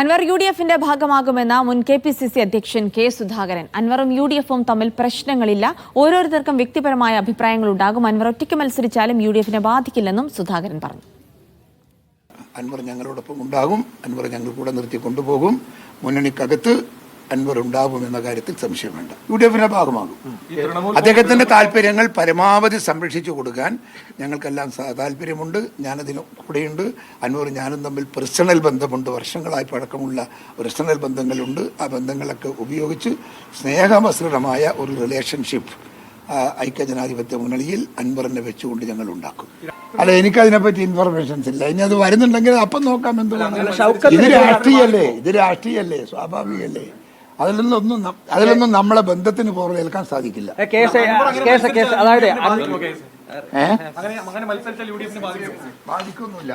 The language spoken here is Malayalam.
അൻവർ യു ഡി എഫിന്റെ ഭാഗമാകുമെന്ന മുൻ കെ പി സി സി അധ്യക്ഷൻ കെ സുധാകരൻ. അൻവറും യു ഡി എഫും തമ്മിൽ പ്രശ്നങ്ങളില്ല. ഓരോരുത്തർക്കും വ്യക്തിപരമായ അഭിപ്രായങ്ങൾ ഉണ്ടാകും. അൻവർ ഒറ്റയ്ക്ക് മത്സരിച്ചാലും യു ഡി എഫിനെ ബാധിക്കില്ലെന്നും സുധാകരൻ പറഞ്ഞു. അൻവർ ഞങ്ങളോടൊപ്പം ഉണ്ടാകും. അൻവർ ഞങ്ങൾ കൂടെ നിർത്തി കൊണ്ടുപോകും. മുന്നണിക്കകത്ത് അൻവർ ഉണ്ടാകും എന്ന കാര്യത്തിൽ സംശയം വേണ്ട. യു ഡി എഫിന്റെ ഭാഗമാകും അദ്ദേഹത്തിന്റെ താല്പര്യങ്ങൾ പരമാവധി സംരക്ഷിച്ചു കൊടുക്കാൻ ഞങ്ങൾക്കെല്ലാം താല്പര്യമുണ്ട്. ഞാനതിന് കൂടെയുണ്ട്. അൻവർ ഞാനും തമ്മിൽ പേഴ്സണൽ ബന്ധമുണ്ട്. വർഷങ്ങളായി പഴക്കമുള്ള പേഴ്സണൽ ബന്ധങ്ങളുണ്ട്. ആ ബന്ധങ്ങളൊക്കെ ഉപയോഗിച്ച് സ്നേഹമസൃണമായ ഒരു റിലേഷൻഷിപ്പ് ഐക്യ ഐക്യജനാധിപത്യ മുന്നണിയിൽ അൻവറിനെ വെച്ചുകൊണ്ട് ഞങ്ങൾ ഉണ്ടാക്കും അല്ല എനിക്കതിനെപ്പറ്റി ഇൻഫർമേഷൻസ് ഇല്ല. ഇനി അത് വരുന്നുണ്ടെങ്കിൽ അപ്പം നോക്കാം എന്തുവാണ് ഇത് രാഷ്ട്രീയല്ലേ? ഇത് രാഷ്ട്രീയല്ലേ? സ്വാഭാവികല്ലേ? അതിലൊന്നും അതിലൊന്നും നമ്മളെ ബന്ധത്തിന് പുറകേൽക്കാൻ സാധിക്കില്ല. Case case case. അതായത് അൻ- ഏഹ് അങ്ങനെ അങ്ങനെ മത്സരിച്ചാൽ യു ഡി എഫിന് ബാധിക്കും ബാധിക്കൊന്നുമില്ല.